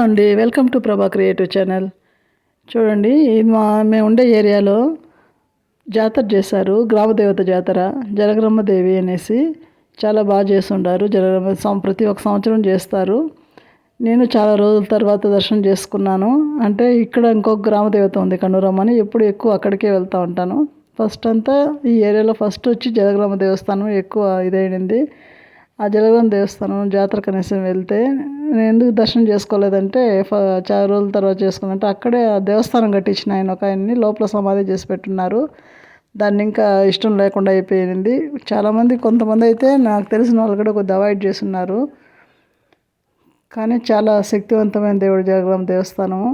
అండి. Welcome to Prabha creative channel. చూడండి మా మేము ఉండే ఏరియాలో జాతర చేశారు గ్రామదేవత జాతర జలగ్రమ్మ దేవి అనేసి చాలా బాగా చేస్తుంటారు జలగ్రమ్మ ప్రతి ఒక్క సంవత్సరం చేస్తారు. నేను చాలా రోజుల తర్వాత దర్శనం చేసుకున్నాను. అంటే ఇక్కడ ఇంకొక గ్రామదేవత ఉంది కన్నూరమ్మని ఎప్పుడు ఎక్కువ అక్కడికే వెళ్తూ ఉంటాను. ఫస్ట్ అంతా ఈ ఏరియాలో ఫస్ట్ వచ్చి జలగ్రామ దేవస్థానం ఎక్కువ ఇదైంది ఆ జలగం దేవస్థానం జాతర కనీసం వెళ్తే నేను ఎందుకు దర్శనం చేసుకోలేదంటే చాలా రోజుల తర్వాత చేసుకున్నంటే అక్కడే ఆ దేవస్థానం కట్టించిన ఆయన ఒక ఆయన్ని లోపల సమాధి చేసి పెట్టున్నారు. దాన్ని ఇంకా ఇష్టం లేకుండా అయిపోయింది. చాలామంది కొంతమంది అయితే నాకు తెలిసిన వాళ్ళు కూడా కొద్దిగా అవాయిడ్ చేస్తున్నారు. కానీ చాలా శక్తివంతమైన దేవుడు జలగ్రామ దేవస్థానము.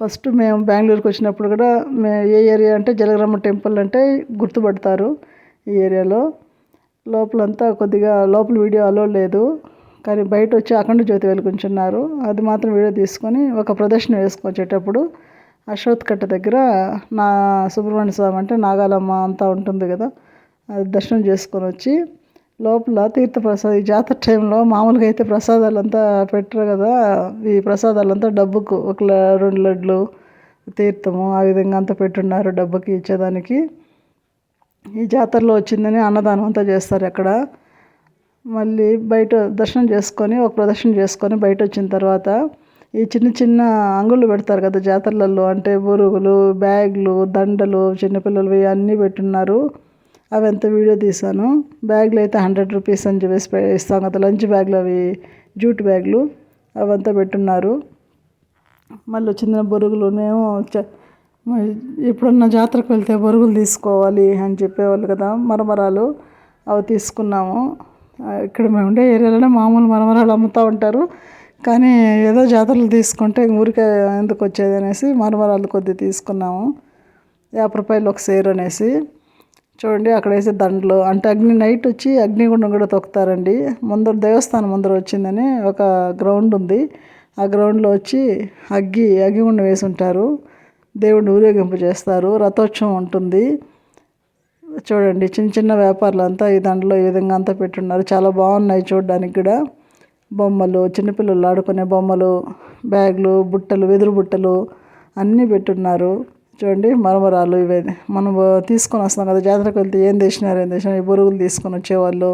ఫస్ట్ మేము బెంగళూరుకి వచ్చినప్పుడు కూడా మే ఏ ఏరియా అంటే జలగ్రామ టెంపుల్ అంటే గుర్తుపడతారు ఈ ఏరియాలో. లోపలంతా కొద్దిగా లోపల వీడియో అలో లేదు. కానీ బయట వచ్చి అఖండ జ్యోతి వెలుగుంచున్నారు. అది మాత్రం వీడియో తీసుకొని ఒక ప్రదర్శన వేసుకొచ్చేటప్పుడు అశ్వత్ కట్ట దగ్గర నా సుబ్రహ్మణ్య స్వామి అంటే నాగాలమ్మ అంతా ఉంటుంది కదా అది దర్శనం చేసుకొని వచ్చి లోపల తీర్థ ప్రసాద్ ఈ జాతర టైంలో మామూలుగా అయితే ప్రసాదాలు అంతా పెట్టరు కదా ఈ ప్రసాదాలంతా డబ్బుకు ఒక రెండు లడ్లు తీర్థము ఆ విధంగా అంతా పెట్టున్నారు డబ్బుకి ఇచ్చేదానికి. ఈ జాతరలో వచ్చిందని అన్నదానం అంతా చేస్తారు అక్కడ. మళ్ళీ బయట దర్శనం చేసుకొని ఒక ప్రదర్శన చేసుకొని బయట వచ్చిన తర్వాత ఈ చిన్న చిన్న అంగుళ్ళు పెడతారు కదా జాతరలలో. అంటే బురుగులు బ్యాగులు దండలు చిన్నపిల్లలు అన్నీ పెట్టున్నారు. అవి అంతా వీడియో తీసాను బ్యాగులు అయితే హండ్రెడ్ రూపీస్ అని చెప్పేసి ఇస్తాం కదా లంచ్ బ్యాగులు అవి జూట్ బ్యాగులు అవంతా పెట్టున్నారు. మళ్ళీ చిన్న బొరుగులు మేము ఎప్పుడన్నా జాతరకు వెళ్తే బొరుగులు తీసుకోవాలి అని చెప్పేవాళ్ళు కదా మరమరాలు అవి తీసుకున్నాము. ఇక్కడ మేము ఉండే ఏరియాలోనే మామూలు మరమరాలు అమ్ముతూ ఉంటారు. కానీ ఏదో జాతరలు తీసుకుంటే ఊరికే ఎందుకు వచ్చేది అనేసి మరమరాలు కొద్ది తీసుకున్నాము. యాభై రూపాయలు ఒక సేరు అనేసి. చూడండి అక్కడ వేసే దండలు. అంటే అగ్ని నైట్ వచ్చి అగ్నిగుండం కూడా తొక్కుతారండి. ముందర దేవస్థానం ముందర వచ్చిందని ఒక గ్రౌండ్ ఉంది. ఆ గ్రౌండ్లో వచ్చి అగ్గి అగ్గిగుండం వేసి ఉంటారు. దేవుడిని ఊరేగింపు చేస్తారు. రథోత్సవం ఉంటుంది. చూడండి చిన్న చిన్న వ్యాపారులు అంతా ఈ దాంట్లో ఈ విధంగా అంతా పెట్టున్నారు. చాలా బాగున్నాయి చూడడానికి కూడా. బొమ్మలు చిన్నపిల్లలు ఆడుకునే బొమ్మలు బ్యాగులు బుట్టలు వెదురు బుట్టలు అన్నీ పెట్టున్నారు. చూడండి మరమరాలు ఇవే. మనం తీసుకొని వస్తాం కదా జాతరకు వెళ్తే ఏం తెచ్చినారు ఏం తెచ్చినారు? ఈ బొరుగులు తీసుకొని వచ్చేవాళ్ళు.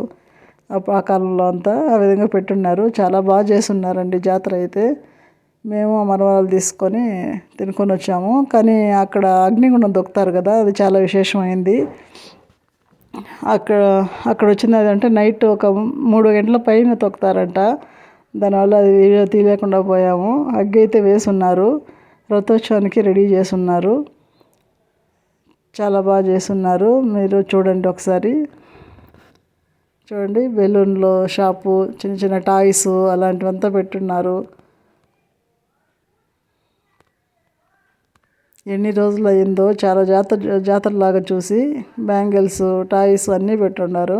ఆ కాలంలో అంతా ఆ విధంగా పెట్టున్నారు. చాలా బాగా చేస్తున్నారండి జాతర అయితే. మేము మరమరాలు తీసుకొని తినుకొని వచ్చాము. కానీ అక్కడ అగ్నిగుండం దొక్కుతారు కదా అది చాలా విశేషమైంది. అక్కడ అక్కడ వచ్చినది అంటే నైట్ ఒక మూడు గంటల పైన తొక్కుతారంట. దానివల్ల అది వీడియో తీయలేకుండా పోయాము. అగ్గి అయితే వేసున్నారు. రథోత్సవానికి రెడీ చేసున్నారు చాలా బాగా చేస్తున్నారు. మీరు చూడండి ఒకసారి. చూడండి బెలూన్లో షాపు చిన్న చిన్న టాయ్స్ అలాంటివంతా పెట్టున్నారు. ఎన్ని రోజులు అయిందో చాలా జాతర జాతరలాగా చూసి బ్యాంగిల్స్ టాయ్స్ అన్నీ పెట్టున్నారు.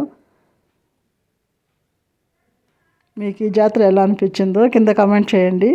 మీకు ఈ జాతర ఎలా అనిపించిందో కింద కమెంట్ చేయండి.